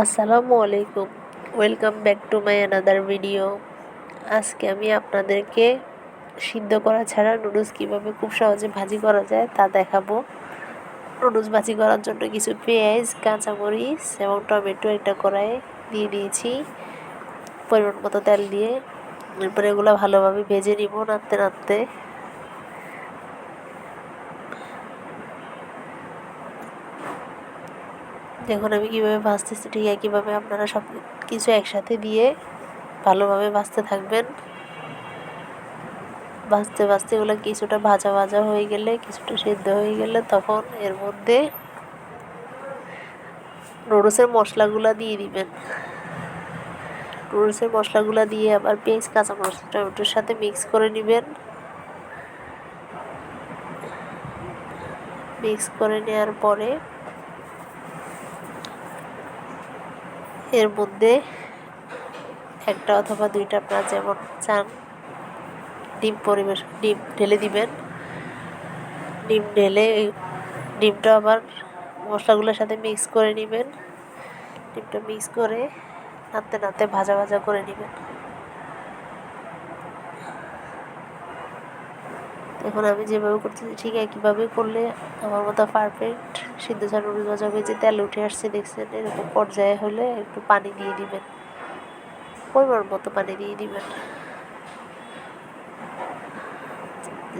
আসসালামু আলাইকুম। Welcome back to my another video আজকে আমি আপনাদেরকে সিদ্ধ করা ছাড়া নুডলস কীভাবে খুব সহজে ভাজি করা যায় তা দেখাবো। নুডলস ভাজি করার জন্য কিছু পেঁয়াজ, কাঁচামরিচ এবং টমেটো একটা কড়াইয়ে দিয়ে দিয়েছি। পরিমাণ মতো তেল দিয়ে। এরপরে এগুলো ভালোভাবে ভেজে নিব নাড়তে নাড়তে। দেখুন, আমি কীভাবে ভাজতেছি ঠিক একইভাবে আপনারা সব কিছু একসাথে দিয়ে ভালোভাবে ভাজতে থাকবেন। ভাজতে ভাজতে এগুলো কিছুটা ভাজা ভাজা হয়ে গেলে, কিছুটা সেদ্ধ হয়ে গেলে তখন এর মধ্যে নুডলসের মশলাগুলো দিয়ে দিবেন। নুডলসের মশলাগুলো দিয়ে আবার পেঁয়াজ, কাঁচামরিচ, টমেটোর সাথে মিক্স করে নেবেন। মিক্স করে নেওয়ার পরে এর মধ্যে একটা অথবা দুইটা আপনারা যেমন চান, ডিম পরিবেশ, ডিম ঢেলে দিবেন। ডিম ঢেলে, ডিমটা আবার মশলাগুলোর সাথে মিক্স করে নেবেন। ডিমটা মিক্স করে নাতে নাতে ভাজা ভাজা করে নেবেন। এখন আমি যেভাবে করতেছি ঠিক একইভাবে করলে আমার মতো পারফেক্ট সিদ্ধ চাল নুডলস ভাজা যে তেল উঠে আসছে, দেখছেন? এরকম পর্যায়ে হলে একটু পানি দিয়ে দিবেন। পরিমাণ মতো পানি দিয়ে দিবেন।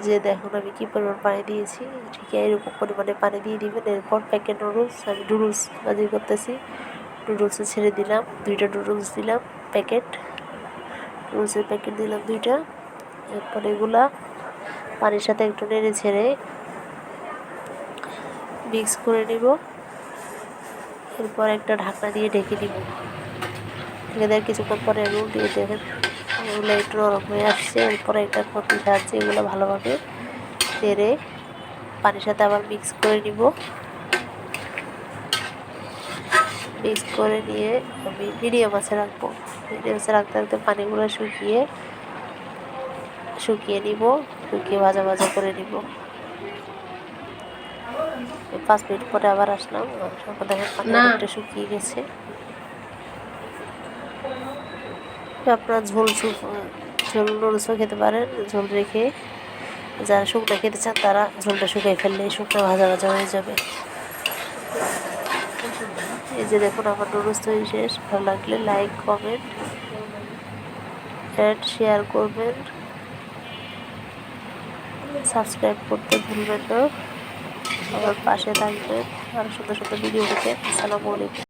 যে দেখুন আমি কী পরিমাণ পানি দিয়েছি, ঠিক এরকম পরিমাণে পানি দিয়ে দিবেন। এরপর প্যাকেট নুডলস আমি নুডলস ভাজি করতেছি। নুডলসে ছেড়ে দিলাম, দুইটা নুডলস দিলাম প্যাকেট নুডলসের প্যাকেট দিলাম দুইটা। এরপর এগুলা পানির সাথে একটু নেড়ে ছেড়ে মিক্স করে নিব। এরপর একটা ঢাকনা দিয়ে ঢেকে দিব ঢেকে দেওয়ার কিছুক্ষণ পরে এগুলো দিয়ে দেখেন এগুলো একটু নরম হয়ে আসছে। এরপরে একটা ক্ষতি সাহায্যে এগুলো ভালোভাবে তেড়ে পানির সাথে আবার মিক্স করে নিব। মিক্স করে নিয়ে আমি মিডিয়াম আছে রাখব। মিডিয়াম আছে রাখতে রাখতে পানিগুলো শুকিয়ে শুকিয়ে নিব শুকিয়ে ভাজা ভাজা করে নিব। পাঁচ মিনিট পরে আবার আসলাম। শুকিয়ে গেছে। আপনারা ঝোল ঝোল নুডলসও খেতে পারেন। ঝোল রেখে যারা শুকনো খেতে চান তারা ঝোলটা শুকিয়ে ফেললে শুকনো ভাজা ভাজা হয়ে যাবে। এই যে দেখুন আমার নুডলস তৈরি শেষ। ভালো লাগলে লাইক কমেন্ট অ্যাড শেয়ার করবেন। সাবস্ক্রাইব করতে ভুলবেন না। আমার পাশে থাকবেন। আর সুন্দর সুন্দর ভিডিও পেতে আসসালামু আলাইকুম।